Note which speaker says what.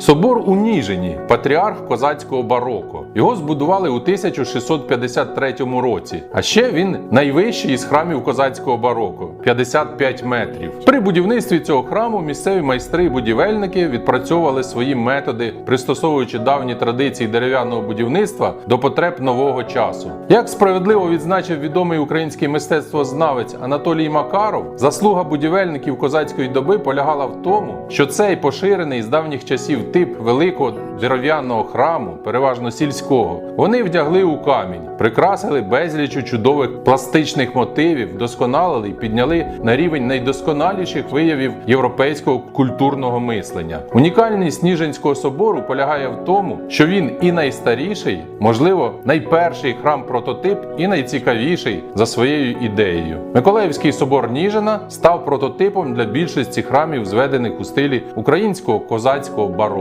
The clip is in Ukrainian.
Speaker 1: Собор у Ніжині, патріарх козацького бароко. Його збудували у 1653 році. А ще він найвищий із храмів козацького бароко 55 метрів. При будівництві цього храму місцеві майстри і будівельники відпрацьовували свої методи, пристосовуючи давні традиції дерев'яного будівництва до потреб нового часу. Як справедливо відзначив відомий український мистецтвознавець Анатолій Макаров, заслуга будівельників козацької доби полягала в тому, що цей поширений з давніх часів тип великого дерев'яного храму, переважно сільського, вони вдягли у камінь, прикрасили безлічу чудових пластичних мотивів, досконалили і підняли на рівень найдосконаліших виявів європейського культурного мислення. Унікальність Ніжинського собору полягає в тому, що він і найстаріший, можливо, найперший храм-прототип, і найцікавіший за своєю ідеєю. Миколаївський собор Ніжина став прототипом для більшості храмів, зведених у стилі українського козацького бароко.